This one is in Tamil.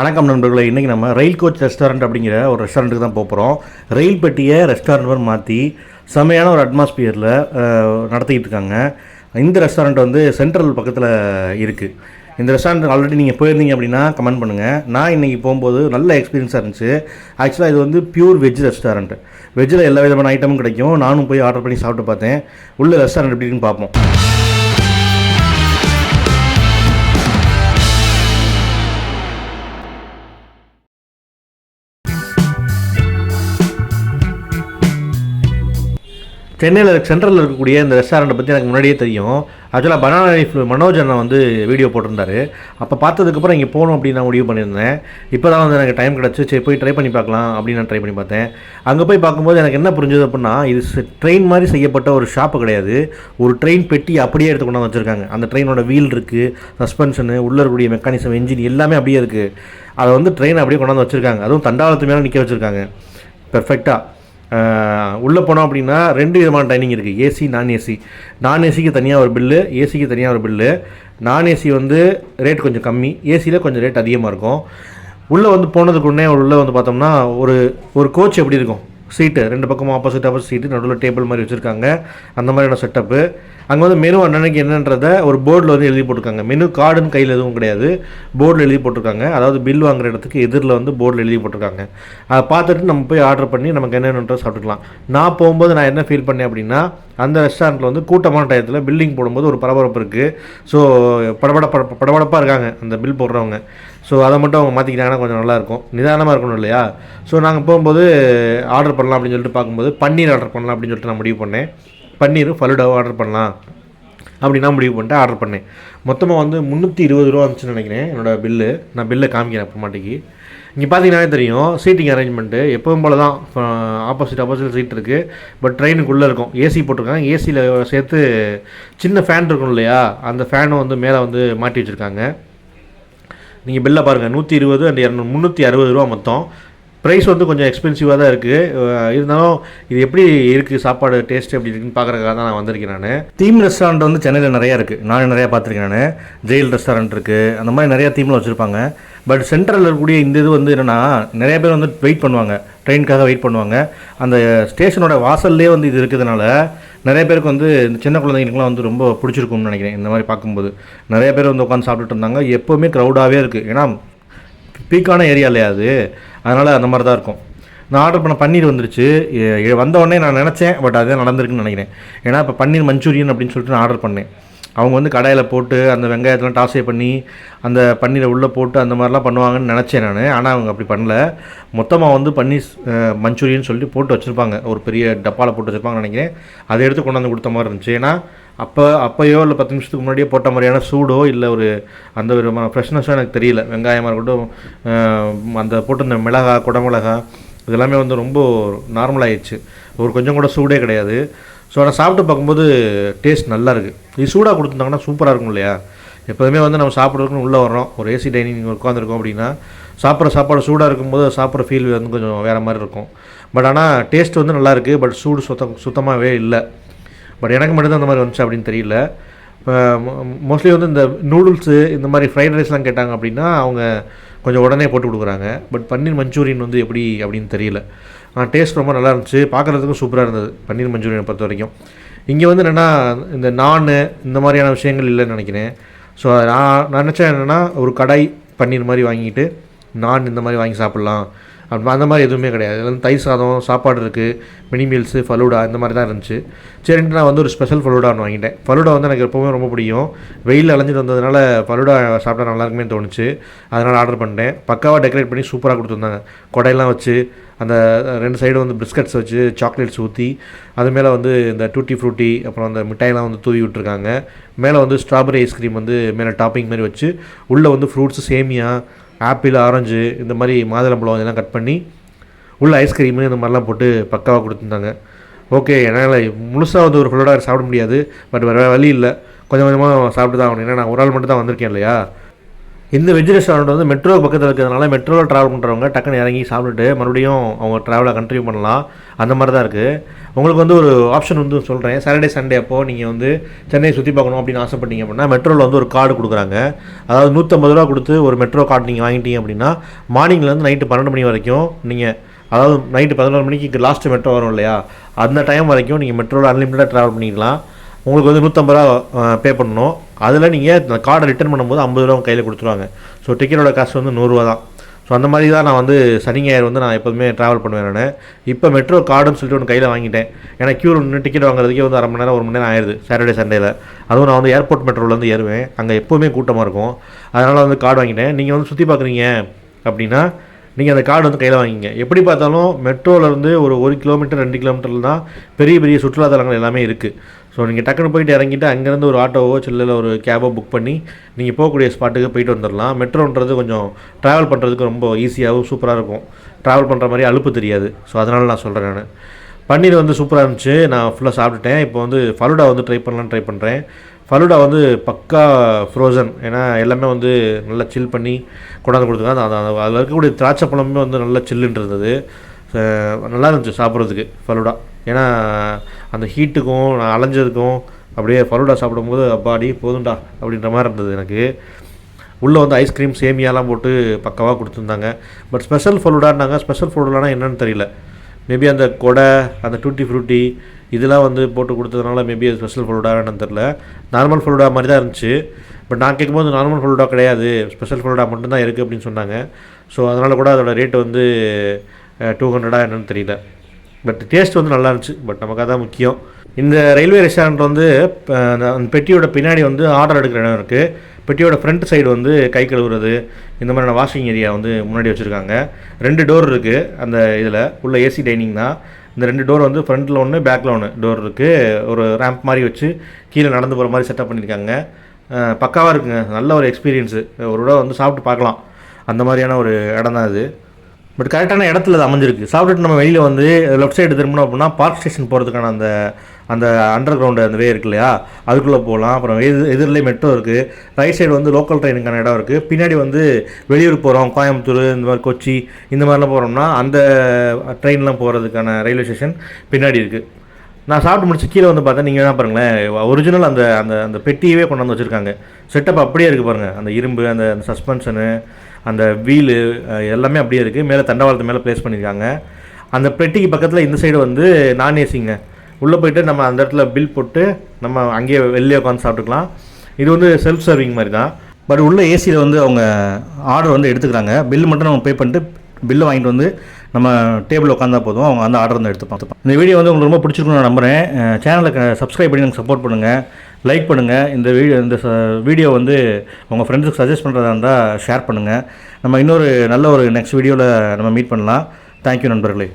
வணக்கம் நண்பர்களே இன்றைக்கி நம்ம ரயில் கோச் ரெஸ்டாரண்ட் அப்படிங்கிற ஒரு ரெஸ்டாரண்ட்டுக்கு தான் போகிறோம் ரயில் பெட்டியை ரெஸ்டாரண்ட் மாதிரி மாற்றி செம்மையான ஒரு அட்மாஸ்பியரில் நடத்திக்கிட்டு இருக்காங்க. இந்த ரெஸ்டாரண்ட் வந்து சென்ட்ரல் பக்கத்தில் இருக்குது இந்த ரெஸ்டாரண்ட் ஆல்ரெடி நீங்கள் போயிருந்தீங்க அப்படின்னா கமெண்ட் பண்ணுங்கள் நான் இன்றைக்கி போகும்போது நல்ல எக்ஸ்பீரியன்ஸாக இருந்துச்சு. ஆக்சுவலாக இது வந்து பியூர் வெஜ் ரெஸ்டாரண்ட் வெஜ்ஜில் எல்லா விதமான ஐட்டமும் கிடைக்கும். நானும் போய் ஆர்டர் பண்ணி சாப்பிட்டு பார்த்தேன். உள்ள ரெஸ்டாரண்ட் எப்படி இருக்குன்னு பார்ப்போம். சென்னையில் சென்ட்ரலில் இருக்கக்கூடிய இந்த ரெஸ்டாரண்ட்டை பற்றி எனக்கு முன்னாடியே தெரியும். ஆக்சுவலாக பனானா லைஃப் மனோஜ் அண்ணன் வந்து வீடியோ போட்டிருந்தாரு. அப்போ பார்த்ததுக்கப்புறம் இங்கே போகணும் அப்படின்னு நான் முடிவு பண்ணியிருந்தேன். இப்போ தான் வந்து எனக்கு டைம் கிடச்சி சரி போய் ட்ரை பண்ணி பார்க்கலாம் அப்படின்னு நான் ட்ரை பண்ணி பார்த்தேன். அங்கே போய் பார்க்கும்போது எனக்கு என்ன புரிஞ்சது அப்படின்னா இது ட்ரெயின் மாதிரி செய்யப்பட்ட ஒரு ஷாப்பு கிடையாது. ஒரு ட்ரெயின் பெட்டி அப்படியே எடுத்து கொண்டாந்து வச்சுருக்காங்க. அந்த ட்ரெயினோட வீல் இருக்குது சஸ்பென்ஷனு உள்ளே இருக்கக்கூடிய மெக்கானிசம் என்ஜின் எல்லாமே அப்படியே இருக்குது அதை வந்து ட்ரெயின் அப்படியே கொண்டாந்து வச்சுருக்காங்க. அதுவும் தண்டாளத்து மேலே நிற்க வச்சுருக்காங்க. பெர்ஃபெக்டாக உள்ளே போனோம் அப்படின்னா ரெண்டு விதமான டைனிங் இருக்குது ஏசி நான் ஏசி நான் ஏசிக்கு தனியாக ஒரு பில்லு ஏசிக்கு தனியாக ஒரு பில்லு நான் ஏசி வந்து ரேட் கொஞ்சம் கம்மி. ஏசியில் கொஞ்சம் ரேட் அதிகமாக இருக்கும். உள்ளே வந்து போனதுக்கு உடனே உள்ளே வந்து பார்த்தோம்னா ஒரு ஒரு கோச் எப்படி இருக்கும்? சீட்டு ரெண்டு பக்கமும் ஆப்போசிட் ஆப்போசிட் சீட்டு நடுவில் டேபிள் மாதிரி வச்சுருக்காங்க. அந்த மாதிரியான செட்டப்பு அங்கே வந்து மெனு அன்னன்னைக்கு என்னன்றத ஒரு போர்டில் வந்து எழுதி போட்டிருக்காங்க. மெனு கார்டுன்னு கையில் எதுவும் கிடையாது. போர்டில் எழுதி போட்டிருக்காங்க. அதாவது பில் வாங்குற இடத்துக்கு எதிரில் வந்து போர்டில் எழுதி போட்டிருக்காங்க. அதை பார்த்துட்டு நம்ம போய் ஆர்டர் பண்ணி நமக்கு என்னென்னன்றதை சாப்பிட்டுக்கலாம். நான் போகும்போது நான் என்ன ஃபீல் பண்ணேன் அப்படின்னா அந்த ரெஸ்டாரண்ட்டில் வந்து கூட்டமான டயத்தில் பில்லிங் போடும்போது ஒரு பரபரப்பு இருக்குது ஸோ படபட படபடப்பாக இருக்காங்க அந்த பில் போடுறவங்க. ஸோ அதை மட்டும் அவங்க மாற்றிக்கிட்டாங்கன்னா கொஞ்சம் நல்லாயிருக்கும். நிதானமாக இருக்கணும் இல்லையா? ஸோ நாங்கள் போகும்போது ஆர்டர் பண்ணலாம் அப்படின்னு சொல்லிட்டு பார்க்கும்போது பன்னீர் ஆர்டர் பண்ணலாம் அப்படின்னு சொல்லிட்டு நான் முடிவு பண்ணேன். பன்னீர் ஃபலுடாவும் ஆர்டர் பண்ணலாம் அப்படின்னா முடிவு பண்ணிட்டு ஆர்டர் பண்ணேன். மொத்தமாக வந்து முந்நூற்றி இருபது ரூபா வந்துச்சுன்னு நினைக்கிறேன் என்னோடய பில்லு நான் பில்லை காமிக்கிறேன் அப்போ மாட்டிக்கு. இங்கே பார்த்தீங்கன்னாவே தெரியும் சீட்டிங் அரேஞ்ச்மெண்ட்டு எப்பவும் போல தான் ஆப்போசிட் ஆப்போசிட் சீட் இருக்குது பட் ட்ரெயினுக்குள்ளே இருக்கும். ஏசி போட்டிருக்காங்க. ஏசியில் சேர்த்து சின்ன ஃபேன் இருக்கும் இல்லையா? அந்த ஃபேனை வந்து மேலே வந்து மாட்டி வச்சுருக்காங்க. நீங்கள் பில்லை பாருங்கள் நூற்றி இருபது அண்ட் இரநூ முந்நூற்றி அறுபது ரூபா மொத்தம். ப்ரைஸ் வந்து கொஞ்சம் எக்ஸ்பென்சிவாக தான் இருக்குது இருந்தாலும் இது எப்படி இருக்குது சாப்பாடு டேஸ்ட் எப்படி இருக்குன்னு பார்க்குறதுக்காக தான் நான் வந்திருக்கேன் நான். தீம் ரெஸ்டாரண்ட் வந்து சென்னையில் நிறையா இருக்குது நான் நிறையா பார்த்துருக்கேன் நான். ஜெயில் ரெஸ்டாரண்ட் இருக்குது அந்த மாதிரி நிறையா தீமில் வச்சுருப்பாங்க. பட் சென்ட்ரலில் இருக்கக்கூடிய இந்த இது வந்து என்னென்னா நிறைய பேர் வந்து வெயிட் பண்ணுவாங்க. ட்ரெயினுக்காக வெயிட் பண்ணுவாங்க. அந்த ஸ்டேஷனோட வாசல்லே வந்து இது இருக்கிறதுனால நிறைய பேருக்கு வந்து இந்த சின்ன குழந்தைங்களுக்குலாம் வந்து ரொம்ப பிடிச்சிருக்கும்னு நினைக்கிறேன் இந்த மாதிரி பார்க்கும்போது. நிறைய பேர் வந்து உட்காந்து சாப்பிட்டுட்டு இருந்தாங்க. எப்போவுமே க்ரௌடாகவே இருக்குது ஏன்னா பீக்கான ஏரியா இல்லையா அது? அதனால் அந்த மாதிரி தான் இருக்கும். நான் ஆர்டர் பண்ண பன்னீர் வந்துருச்சு. வந்த உடனே நான் நினச்சேன். பட் அதுதான் நடந்திருக்குன்னு நினைக்கிறேன். ஏன்னா இப்போ பன்னீர் மஞ்சூரியன் அப்படின்னு சொல்லிட்டு நான் ஆர்டர் பண்ணேன். அவங்க வந்து கடாயில் போட்டு அந்த வெங்காயத்தெலாம் டாஸே பண்ணி அந்த பன்னீரை உள்ளே போட்டு அந்த மாதிரிலாம் பண்ணுவாங்கன்னு நினச்சேன் நான். ஆனால் அவங்க அப்படி பண்ணல. மொத்தமாக வந்து பன்னீர் மஞ்சூரியன் சொல்லி போட்டு வச்சுருப்பாங்க. ஒரு பெரிய டப்பாவில் போட்டு வச்சுருப்பாங்கன்னு நினைக்கிறேன். அதை எடுத்து கொண்டாந்து கொடுத்த மாதிரி இருந்துச்சு. ஏன்னா அப்போ அப்போயோ இல்லை பத்து நிமிஷத்துக்கு முன்னாடியே போட்ட மாதிரியான சூடோ இல்லை ஒரு அந்த விதமான ஃப்ரெஷ்னஸோ எனக்கு தெரியல. வெங்காயமாக இருக்கட்டும் அஹ், அந்த போட்டிருந்த மிளகா குடமிளகா இதெல்லாமே வந்து ரொம்ப நார்மலாகிடுச்சு ஒரு கொஞ்சம் கூட சூடே கிடையாது. ஸோ ஆனால் சாப்பிட்டு பார்க்கும்போது டேஸ்ட் நல்லா இருக்குது இது சூடாக கொடுத்துருந்தாங்கன்னா சூப்பராக இருக்கும் இல்லையா எப்போதுமே வந்து நம்ம சாப்பிட்றதுக்குன்னு உள்ளே வரோம் ஒரு ஏசி டைனிங் உட்காந்துருக்கோம் அப்படின்னா சாப்பிட்ற சாப்பாடு சூடாக இருக்கும்போது சாப்பிட்ற ஃபீல் வந்து கொஞ்சம் வேறு மாதிரி இருக்கும். பட் ஆனால் டேஸ்ட் வந்து நல்லாயிருக்கு பட் சூடு சுத்தம் சுத்தமாகவே இல்லை. பட் எனக்கு மட்டும்தான் அந்த மாதிரி வந்துச்சு அப்படின்னு தெரியல. மோஸ்ட்லி வந்து இந்த நூடுல்ஸு இந்த மாதிரி ஃப்ரைட் ரைஸ்லாம் கேட்டாங்க அப்படின்னா அவங்க கொஞ்சம் உடனே போட்டு கொடுக்குறாங்க. பட் பன்னீர் மஞ்சூரியன் வந்து எப்படி அப்படின்னு தெரியல. ஆனால் டேஸ்ட் ரொம்ப நல்லா இருந்துச்சு. பார்க்குறதுக்கும் சூப்பராக இருந்தது. பன்னீர் மஞ்சூரியனை பொறுத்த வரைக்கும். இங்கே வந்து என்னென்னா இந்த நான் இந்த மாதிரியான விஷயங்கள் இல்லைன்னு நினைக்கிறேன். ஸோ நான் நான் நினச்சேன் என்னென்னா ஒரு கடாய் பன்னீர் மாதிரி வாங்கிட்டு நான் இந்த மாதிரி வாங்கி சாப்பிட்லாம். அப்படி அந்த மாதிரி எதுவுமே கிடையாது. இதுல வந்து தயிர் சாதம் சாப்பாடு இருக்குது மினி மீல்ஸு ஃபலூடா இந்த மாதிரி தான் இருந்துச்சு. சரின்ட்டு நான் வந்து ஒரு ஸ்பெஷல் ஃபலூடான்னு வாங்கிட்டேன். ஃபலூடா வந்து எனக்கு எப்போவுமே ரொம்ப பிடிக்கும். வெயில் அலைஞ்சிட்டு வந்ததுனால ஃபலூடா சாப்பிட்டா நல்லாருக்குமே தோணுச்சு. அதனால் ஆர்டர் பண்ணிட்டேன். பக்காவாக டெக்கரேட் பண்ணி சூப்பராக கொடுத்துருந்தாங்க. கொடையெல்லாம் வச்சு அந்த ரெண்டு சைடு வந்து பிஸ்கட்ஸ் வச்சு சாக்லேட்ஸ் ஊற்றி அது மேலே வந்து இந்த டூட்டி ஃப்ரூட்டி அப்புறம் அந்த மிட்டாயெல்லாம் வந்து தூவி விட்டுருக்காங்க. மேலே வந்து ஸ்ட்ராபெரி ஐஸ்கிரீம் வந்து மேலே டாப்பிங் மாதிரி வச்சு உள்ளே வந்து ஃப்ரூட்ஸ் சேமியா ஆப்பிள் ஆரஞ்சு இந்த மாதிரி மாதுளம்பழம் இதெல்லாம் கட் பண்ணி உள்ள ஐஸ்கிரீமு இந்த மாதிரிலாம் போட்டு பக்காவாக கொடுத்துருந்தாங்க. ஓகே என்னால் முழுசாக வந்து ஒரு ஃபுல்லோட சாப்பிட முடியாது. பட் வேறு வழி இல்லை. கொஞ்சம் கொஞ்சமாக சாப்பிட்டு தான் ஆகணும். ஏன்னா நான் ஒரு ஆள் மட்டும் தான் வந்திருக்கேன் இல்லையா? இந்த வெஜ் ரெஸ்டாரண்ட் வந்து மெட்ரோ பக்கத்தில் இருக்கிறதுனால மெட்ரோவில் ட்ராவல் பண்ணுறவங்க டக்குன்னு இறங்கி சாப்பிட்டுட்டு மறுபடியும் அவங்க ட்ராவலை கண்டினியூ பண்ணலாம். அந்த மாதிரி தான் இருக்குது உங்களுக்கு வந்து ஒரு ஆப்ஷன் வந்து சொல்கிறேன் சாட்டர்டே சண்டே அப்போது நீங்கள் வந்து சென்னை சுற்றி பார்க்கணும் அப்படின்னு ஆசைப்பட்டீங்க அப்படின்னா மெட்ரோவில் வந்து ஒரு கார்டு கொடுக்குறாங்க. அதாவது நூற்றம்பது ரூபா கொடுத்து ஒரு மெட்ரோ கார்டு நீங்கள் வாங்கிட்டீங்க அப்படின்னா மார்னிங்லேருந்து நைட்டு பன்னெண்டு மணி வரைக்கும் நீங்கள் அதாவது நைட்டு பதினோரு மணிக்கு லாஸ்ட்டு மெட்ரோ வரும் இல்லையா? அந்த டைம் வரைக்கும் நீங்கள் மெட்ரோவில் அன்லிமிட்டடாக ட்ராவல் பண்ணிக்கலாம். உங்களுக்கு வந்து நூற்றம்பது ரூபா பே பண்ணணும். அதில் நீங்கள் கார்டை ரிட்டர்ன் பண்ணும்போது ஐம்பது ரூபா கையில் கொடுத்துருவாங்க. ஸோ டிக்கெட்டோட காசு வந்து நூறுரூவா தான். ஸோ அந்த மாதிரி தான் நான் வந்து சனி ஞாயிறு வந்து நான் எப்போதுமே ட்ராவல் பண்ணுவேன் நான். இப்போ மெட்ரோ கார்டுன்னு சொல்லிட்டு ஒன்று கையில் வாங்கிட்டேன். ஏன்னா க்யூ நின்று டிக்கெட் வாங்குறதுக்கே வந்து அரை மணி நேரம் ஒரு மணி நேரம் ஆயிடுது சாட்டர்டே சண்டேல அதுவும் நான் வந்து ஏர்போர்ட் மெட்ரோலேருந்து ஏறுவேன். அங்கே எப்போவுமே கூட்டமாக இருக்கும். அதனால் வந்து கார்டு வாங்கிட்டேன். நீங்கள் வந்து சுற்றி பார்க்குறீங்க அப்படின்னா நீங்கள் அந்த கார்டு வந்து கையில் வாங்கிங்க எப்படி பார்த்தாலும் மெட்ரோவிலேருந்து ஒரு ஒரு கிலோமீட்டர் ரெண்டு கிலோமீட்டரில் தான் பெரிய பெரிய சுற்றுலாத்தலங்கள் எல்லாமே இருக்குது ஸோ நீங்கள் டக்குன்னு போயிட்டு இறங்கிட்டு அங்கேருந்து ஒரு ஆட்டோவோ சில்லில் ஒரு கேபோ புக் பண்ணி நீங்கள் போகக்கூடிய ஸ்பாட்டுக்கு போயிட்டு வந்துடலாம் மெட்ரோன்றது கொஞ்சம் ட்ராவல் பண்ணுறதுக்கு ரொம்ப ஈஸியாகவும் சூப்பராக இருக்கும். ட்ராவல் பண்ணுற மாதிரி அலுப்பு தெரியாது. ஸோ அதனால் நான் சொல்கிறேன் நான். பன்னீர் வந்து சூப்பராக இருந்துச்சு. நான் ஃபுல்லாக சாப்பிட்டுட்டேன். இப்போ வந்து ஃபலுடா வந்து ட்ரை பண்ணலான்னு ட்ரை பண்ணுறேன் ஃபலூடா வந்து பக்கா ஃப்ரோசன் ஏன்னா எல்லாமே வந்து நல்லா சில் பண்ணி கொண்டாந்து கொடுத்துருக்காங்க. அது அதில் இருக்கக்கூடிய திராட்சை பழமே வந்து நல்லா சில்லுன்னு இருந்தது நல்லா இருந்துச்சு சாப்பிட்றதுக்கு ஃபலுடா ஏன்னா அந்த ஹீட்டுக்கும் நான் அலைஞ்சதுக்கும் அப்படியே ஃபலூடா சாப்பிடும்போது அப்பாடி போதும்டா அப்படின்ற மாதிரி இருந்தது எனக்கு. உள்ளே வந்து ஐஸ்கிரீம் சேமியாலாம் போட்டு பக்காவாக கொடுத்துருந்தாங்க. பட் ஸ்பெஷல் ஃபலூடான்னாங்க ஸ்பெஷல் ஃபலூடானா என்னன்னு தெரியல. மேபி அந்த கொடை அந்த டூட்டி ஃப்ரூட்டி இதெல்லாம் வந்து போட்டு கொடுத்ததுனால மேபி அது ஸ்பெஷல் ஃபலூடா என்னன்னு தெரில நார்மல் ஃபலூடா மாதிரி தான் இருந்துச்சு. பட் நான் கேட்கும்போது நார்மல் ஃபலூடா கிடையாது. ஸ்பெஷல் ஃபலூடா மட்டும்தான் இருக்குது அப்படின்னு சொன்னாங்க. ஸோ அதனால் கூட அதோட ரேட் வந்து டூ ஹண்ட்ரடா என்னன்னு தெரியல. பட் டேஸ்ட் வந்து நல்லா இருந்துச்சு. பட் நமக்கு அதான் முக்கியம். இந்த ரயில்வே ரெஸ்டாரண்ட் வந்து அந்த அந்த பெட்டியோட பின்னாடி வந்து ஆர்டர் எடுக்கிற இடம் இருக்குது பெட்டியோட ஃப்ரண்ட் சைடு வந்து கை கழுவுறது இந்த மாதிரியான வாஷிங் ஏரியா வந்து முன்னாடி வச்சுருக்காங்க. ரெண்டு டோர் இருக்குது அந்த இதில். உள்ள ஏசி டைனிங் தான். இந்த ரெண்டு டோர் வந்து ஃப்ரண்ட்டில் ஒன்று பேக்கில் ஒன்று டோர் இருக்குது ஒரு ரேம்ப் மாதிரி வச்சு கீழே நடந்து போகிற மாதிரி செட்டப் பண்ணியிருக்காங்க பக்காவாக இருக்குங்க. நல்ல ஒரு எக்ஸ்பீரியன்ஸு ஒரு தடவை வந்து சாப்பிட்டு பார்க்கலாம். அந்த மாதிரியான ஒரு இடம் தான் அது. பட் கரெக்டான இடத்துல அது அமைஞ்சிருக்கு. சாப்பிட்டுட்டு நம்ம வெளியில் வந்து லெஃப்ட் சைடு திரும்பணும் அப்படின்னா பார்க் ஸ்டேஷன் போகிறதுக்கான அந்த அந்த அண்டர் கிரவுண்டு அந்த வே இருக்கு இல்லையா? அதுக்குள்ளே போகலாம். அப்புறம் எது எதிரிலே மெட்ரோ இருக்குது ரைட் சைடு வந்து லோக்கல் ட்ரெயினுக்கான இடம் இருக்குது பின்னாடி வந்து வெளியூர் போகிறோம் கோயம்புத்தூர் இந்த மாதிரி கொச்சி இந்த மாதிரிலாம் போகிறோம்னா அந்த ட்ரெயின்லாம் போகிறதுக்கான ரயில்வே ஸ்டேஷன் பின்னாடி இருக்குது நான் சாப்பிட்டு முடிச்சு கீழே வந்து பார்த்தா நீங்கள் என்ன பாருங்களேன். ஒரிஜினல் அந்த அந்த அந்த பெட்டியவே கொண்டு வந்து வச்சுருக்காங்க. செட்டப் அப்படியே இருக்குது பாருங்கள் அந்த இரும்பு அந்த சஸ்பென்ஷனு அந்த வீலு எல்லாமே அப்படியே இருக்குது மேலே தண்டவாளத்து மேலே ப்ளேஸ் பண்ணியிருக்காங்க அந்த பெட்டிக்கு பக்கத்தில் இந்த சைடு வந்து நான் ஏசிங்க உள்ளே போயிட்டு நம்ம அந்த இடத்துல பில் போட்டு நம்ம அங்கேயே வெளியே உட்காந்து சாப்பிட்டுக்கலாம். இது வந்து செல்ஃப் சர்விங் மாதிரி தான். பட் உள்ள ஏசியில் வந்து அவங்க ஆர்டர் வந்து எடுத்துக்கிறாங்க. பில் மட்டும் நம்ம பே பண்ணிட்டு பில்லு வாங்கிட்டு வந்து நம்ம டேபிள் உட்காந்தா போதும். அவங்க அந்த ஆர்டர் வந்து எடுத்து எடுத்துப்பாங்க இந்த வீடியோ வந்து உங்களுக்கு ரொம்ப பிடிச்சிருக்குன்னு நான் நம்புகிறேன் சேனலுக்கு சப்ஸ்கிரைப் பண்ணி எனக்கு சப்போர்ட் பண்ணுங்கள் லைக் பண்ணுங்கள் இந்த வீடியோ இந்த வீடியோ வந்து உங்கள் ஃப்ரெண்ட்ஸுக்கு சஜஸ்ட் பண்ணுறதா இருந்தால் ஷேர் பண்ணுங்கள் நம்ம இன்னொரு நல்ல ஒரு நெக்ஸ்ட் வீடியோவில் நம்ம மீட் பண்ணலாம். தேங்க்யூ நண்பர்களே.